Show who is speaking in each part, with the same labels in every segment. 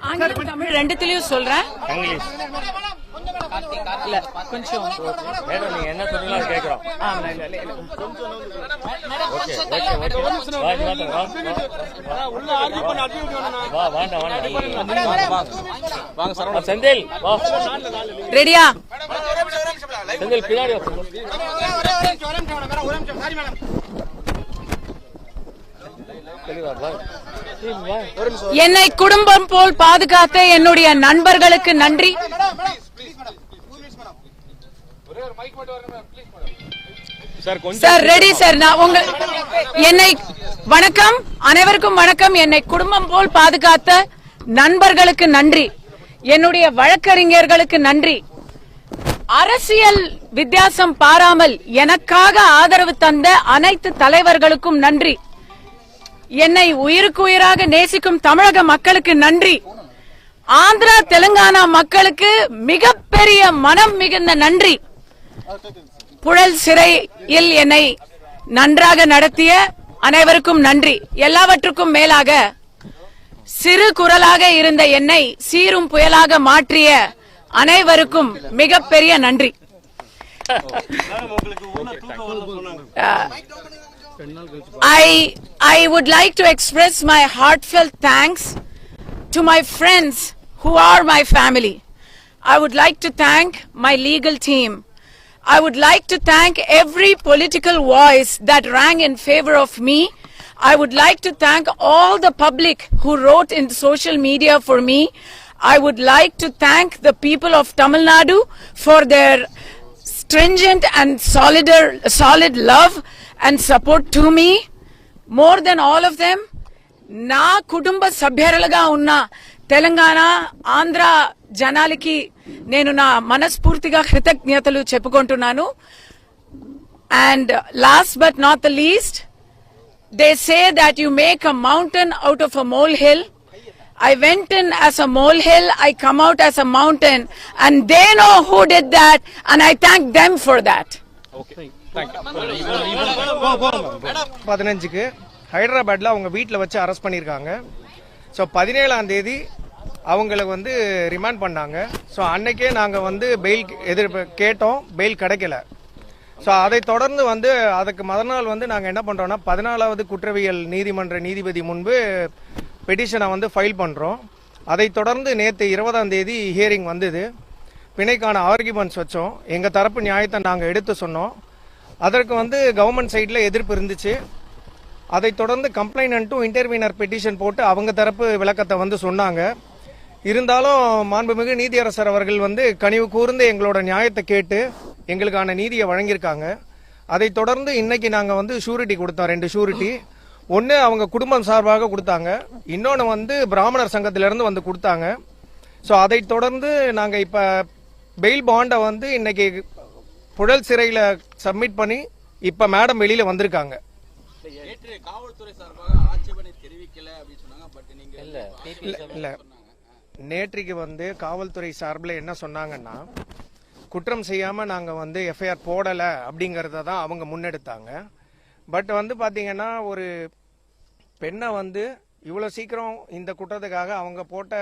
Speaker 1: ஆங்கிலம் தமிழ் ரெண்டுத்திலயும் சொல்றேன்.
Speaker 2: இங்கிலீஷ்.
Speaker 1: இல்ல கொஞ்சம்.
Speaker 2: மேடம் நீங்க என்ன சொன்னீங்களோ
Speaker 1: இல்ல, இல்ல.
Speaker 2: Okay okay okay. வா வா. வா, செந்தில் வா.
Speaker 1: ரெடியா
Speaker 2: செந்தில் பின்னாடி வா.
Speaker 1: என்னை குடும்பம் போல் பாதுகாத்த என்னுடைய நண்பர்களுக்கு நன்றி.
Speaker 2: Sir
Speaker 1: ready sir. நான் உங்க என்னை வணக்கம். அனைவருக்கும் வணக்கம். என்னை குடும்பம் போல் பாதுகாத்த நண்பர்களுக்கு நன்றி. என்னுடைய வழக்கறிஞர்களுக்கு நன்றி. அரசியல் வித்தியாசம் பாராமல் எனக்காக ஆதரவு தந்த அனைத்து தலைவர்களுக்கும் நன்றி. என்னை உயிருக்கு உயிராக நேசிக்கும் தமிழக மக்களுக்கு நன்றி. ஆந்திரா தெலுங்கானா மக்களுக்கு மிகப்பெரிய மனம் மிகுந்த நன்றி. புழல் சிறையில் என்னை நன்றாக நடத்திய அனைவருக்கும் நன்றி. எல்லாவற்றுக்கும் மேலாக சிறு குரலாக இருந்த என்னை சீரும் புயலாக மாற்றிய அனைவருக்கும் மிகப்பெரிய நன்றி. I, I would like to express my heartfelt thanks to my friends who are my family. I would like to thank my legal team. I would like to thank every political voice that rang in favor of me. I would like to thank all the public who wrote in social media for me. I would like to thank the people of Tamil Nadu for their stringent and solid, solid love and support to me more than all of them నా కుటుంబ సభ్యులుగా ఉన్న తెలంగాణ ఆంధ్ర జనాలకి నేను నా మనస్ఫూర్తిగా కృతజ్ఞతలు చెప్పుకుంటున్నాను and last but not the least they say that you make a mountain out of a molehill I went in as a molehill, I come out as a mountain, and they know who did that, and I thank them for that. Okay.
Speaker 3: பதினஞ்சுக்கு ஹைதராபாத்தில் அவங்க வீட்டில் வச்சு arrest பண்ணியிருக்காங்க so பதினேழாம் தேதி அவங்கள வந்து ரிமாண்ட் பண்ணாங்க. ஸோ அன்னைக்கே நாங்கள் வந்து பெயில் எதிர் கேட்டோம். பெயில் கிடைக்கல. ஸோ அதை தொடர்ந்து வந்து அதுக்கு மறுநாள் வந்து நாங்கள் என்ன பண்ணுறோம்னா பதினாலாவது குற்றவியல் நீதிமன்ற நீதிபதி முன்பு பெட்டிஷனை வந்து ஃபைல் பண்ணுறோம் அதைத் தொடர்ந்து நேற்று இருபதாம் தேதி ஹியரிங் வந்தது. பிணைக்கான ஆர்குமெண்ட்ஸ் வச்சோம். எங்கள் தரப்பு நியாயத்தை நாங்கள் எடுத்து சொன்னோம். அதற்கு வந்து கவர்மெண்ட் சைடில் எதிர்ப்பு இருந்துச்சு. அதைத் தொடர்ந்து கம்ப்ளைனண்ட்டும் இன்டர்வீனர் பெட்டிஷன் போட்டு அவங்க தரப்பு விளக்கத்தை வந்து சொன்னாங்க. இருந்தாலும் மாண்புமிகு நீதியரசர் அவர்கள் வந்து கனிவு கூர்ந்து எங்களோட நியாயத்தை கேட்டு எங்களுக்கான நீதியை வழங்கியிருக்காங்க. அதைத் தொடர்ந்து இன்னைக்கு நாங்கள் வந்து ஷூரிட்டி கொடுத்தோம் ரெண்டு ஷூரிட்டி ஒன்று அவங்க குடும்பம் சார்பாக கொடுத்தாங்க. இன்னொன்று வந்து பிராமணர் சங்கத்திலேருந்து வந்து கொடுத்தாங்க. ஸோ அதைத் தொடர்ந்து நாங்கள் இப்போ பெயில் பாண்டை வந்து இன்னைக்கு புழல் சிறையில் சப்மிட் பண்ணி இப்போ மேடம் வெளியில் வந்திருக்காங்க.
Speaker 4: நேற்று காவல்துறை சார்பாக ஆட்சேபனை தெரிவிக்கல அப்படின்னு சொன்னாங்க பட் நீங்க
Speaker 2: இல்ல
Speaker 3: இல்ல இல்ல நேற்றைக்கு வந்து காவல்துறை சார்பில் என்ன சொன்னாங்கன்னா குற்றம் செய்யாம நாங்க வந்து எஃப்ஐஆர் போடல அப்படிங்கறத தான் அவங்க முன்னெடுத்தாங்க. பட் வந்து பாத்தீங்கன்னா ஒரு பெண்ணை வந்து இவ்வளவு சீக்கிரம் இந்த குற்றத்துக்காக அவங்க போட்ட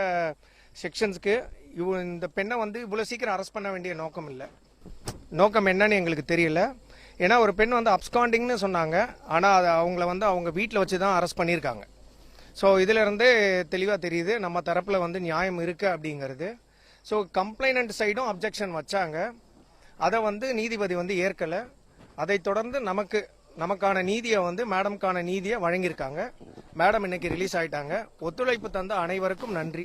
Speaker 3: செக்ஷன்ஸ்க்கு இவ இந்த பெண்ணை வந்து இவ்வளவு சீக்கிரம் அரெஸ்ட் பண்ண வேண்டிய நோக்கம் இல்லை. நோக்கம் என்னன்னு எங்களுக்கு தெரியல. ஏன்னா ஒரு பெண் வந்து அப்ஸ்காண்டிங்னு சொன்னாங்க. ஆனால் அது அவங்கள வந்து அவங்க வீட்டில் வச்சு தான் அரெஸ்ட் பண்ணியிருக்காங்க. ஸோ இதுல இருந்தே தெளிவாக தெரியுது நம்ம தரப்பில் வந்து நியாயம் இருக்கு அப்படிங்கிறது. ஸோ கம்ப்ளைனண்ட் சைடும் அப்ஜெக்ஷன் வச்சாங்க. அதை வந்து நீதிபதி வந்து ஏற்கலை. அதைத் தொடர்ந்து நமக்கு நமக்கான நீதியை வந்து மேடம்கான நீதியை வழங்கியிருக்காங்க. மேடம் இன்னைக்கு ரிலீஸ் ஆயிட்டாங்க. ஒத்துழைப்பு தந்த அனைவருக்கும் நன்றி.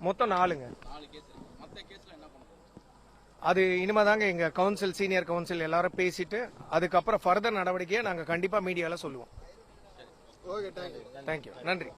Speaker 4: மொத்தம்.
Speaker 3: நாலுங்க. அது இனிமேதாங்க எங்க கவுன்சில் சீனியர் கவுன்சில் எல்லாரும் பேசிட்டு அதுக்கப்புறம் ஃபர்தர் நடவடிக்கையை நாங்க கண்டிப்பா மீடியால சொல்லுவோம். தேங்க்யூ நன்றி.